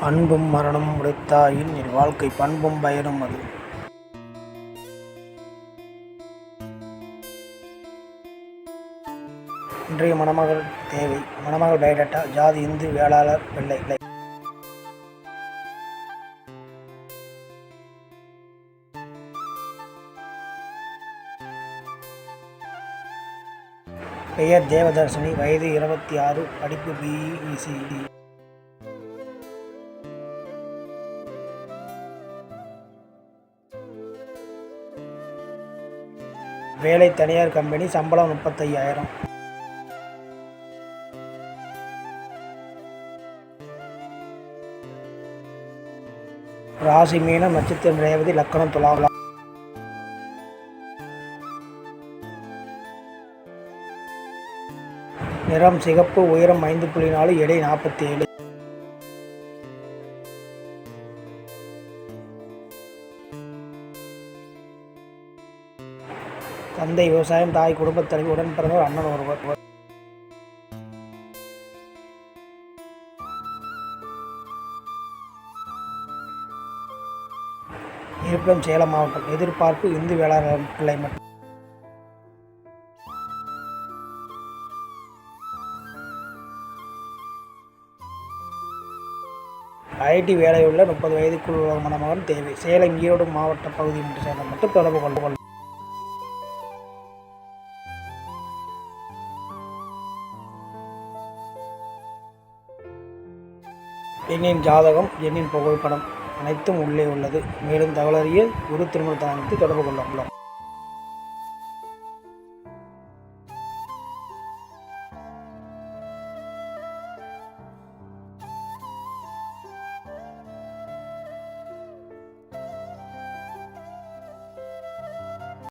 அன்பும் மரணமும் உடைத்தாயின் என் வாழ்க்கை பண்பும் பயனும் அது. இன்றைய மணமகள் தேவை. மணமகள் பயோடேட்டா ஜாதி இந்து வேளாளர் பிள்ளை பெயர் தேவதர்ஷினி. வயது இருபத்தி ஆறு. படிப்பு பிஇசிடி வேலை தனியார் கம்பெனி சம்பளம் முப்பத்தையாயிரம். ராசி மீனம் நட்சத்திரம் ரேவதி லக்கணம் துலாவலா நிறம் சிகப்பு உயரம் ஐந்து புள்ளி நாலு எடை நாற்பத்தி ஏழு. தந்தை விவசாயம் தாய் குடும்பத் தலைவி உடன் பிறந்தவர் அண்ணன் ஒருவர். இருப்பிடம் சேலம் மாவட்டம் எதிர்பார்ப்பு இந்து வேளாண் பிள்ளை மட்டும். ஐடி வேலையுள்ள முப்பது வயதுக்குள் உள்ள மணமகன் தேவை. சேலம் ஈரோடு மாவட்ட பகுதி என்று சேர்ந்த மட்டும் தொடர்பு கொண்டு கொள்ளும் பெண்ணின் ஜாதகம் எண்ணின் புகைப்படம் அனைத்தும் உள்ளே உள்ளது. மேலும் தகவலறிய குரு திருமணத்தை தொடர்பு கொள்ள உள்ளோம்